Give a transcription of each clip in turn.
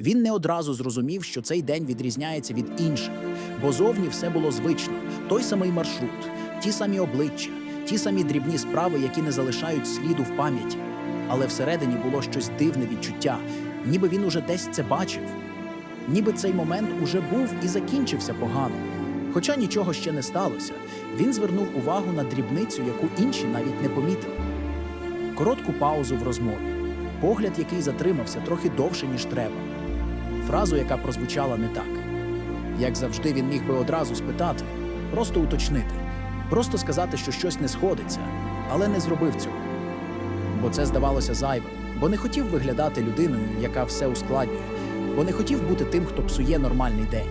Він не одразу зрозумів, що цей день відрізняється від інших, бо зовні все було звично: той самий маршрут, ті самі обличчя, ті самі дрібні справи, які не залишають сліду в пам'яті. Але всередині було щось дивне відчуття, ніби він уже десь це бачив. Ніби цей момент уже був і закінчився погано. Хоча нічого ще не сталося, він звернув увагу на дрібницю, яку інші навіть не помітили. Коротку паузу в розмові, погляд, який затримався трохи довше, ніж треба, фразу, яка прозвучала не так. Як завжди, він міг би одразу спитати, просто уточнити, просто сказати, що щось не сходиться, але не зробив цього. Бо це здавалося зайвим, бо не хотів виглядати людиною, яка все ускладнює, бо не хотів бути тим, хто псує нормальний день.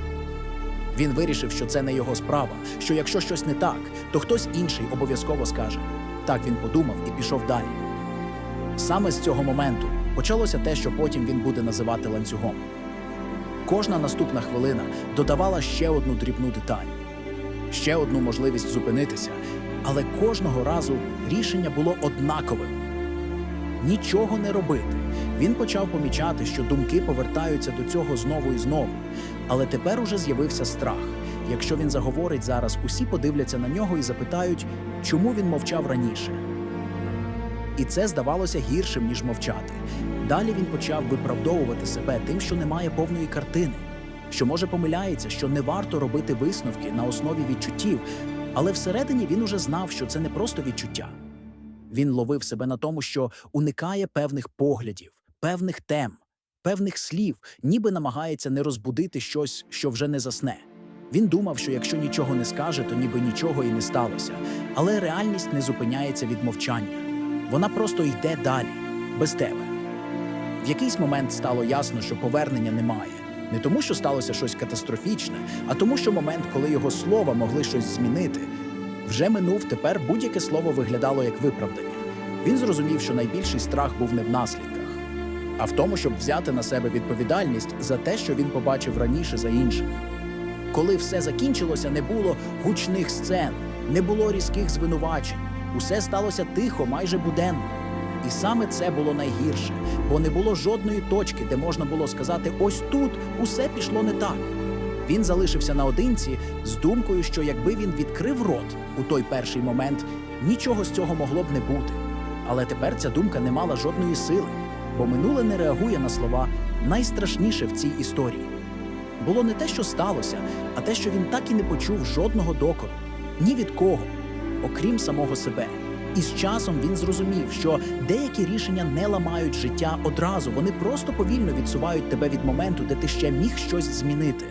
Він вирішив, що це не його справа, що якщо щось не так, то хтось інший обов'язково скаже. Так він подумав і пішов далі. Саме з цього моменту почалося те, що потім він буде називати ланцюгом. Кожна наступна хвилина додавала ще одну дрібну деталь, ще одну можливість зупинитися, але кожного разу рішення було однаковим нічого не робити. Він почав помічати, що думки повертаються до цього знову і знову. Але тепер уже з'явився страх. Якщо він заговорить зараз, усі подивляться на нього і запитають, чому він мовчав раніше. І це здавалося гіршим, ніж мовчати. Далі він почав виправдовувати себе тим, що немає повної картини, що може помиляється, що не варто робити висновки на основі відчуттів, але всередині він уже знав, що це не просто відчуття. Він ловив себе на тому, що уникає певних поглядів, певних тем, певних слів, ніби намагається не розбудити щось, що вже не засне. Він думав, що якщо нічого не скаже, то ніби нічого і не сталося. Але реальність не зупиняється від мовчання. Вона просто йде далі, без тебе. В якийсь момент стало ясно, що повернення немає. Не тому, що сталося щось катастрофічне, а тому, що момент, коли його слова могли щось змінити, вже минув тепер будь-яке слово виглядало як виправдання. Він зрозумів, що найбільший страх був не в наслідках, а в тому, щоб взяти на себе відповідальність за те, що він побачив раніше за інших. Коли все закінчилося, не було гучних сцен, не було різких звинувачень. Усе сталося тихо, майже буденно. І саме це було найгірше, бо не було жодної точки, де можна було сказати: ось тут усе пішло не так. Він залишився наодинці з думкою, що якби він відкрив рот у той перший момент, нічого з цього могло б не бути. Але тепер ця думка не мала жодної сили, бо минуле не реагує на слова найстрашніше в цій історії. Було не те, що сталося, а те, що він так і не почув жодного докору ні від кого, окрім самого себе. І з часом він зрозумів, що деякі рішення не ламають життя одразу, вони просто повільно відсувають тебе від моменту, де ти ще міг щось змінити.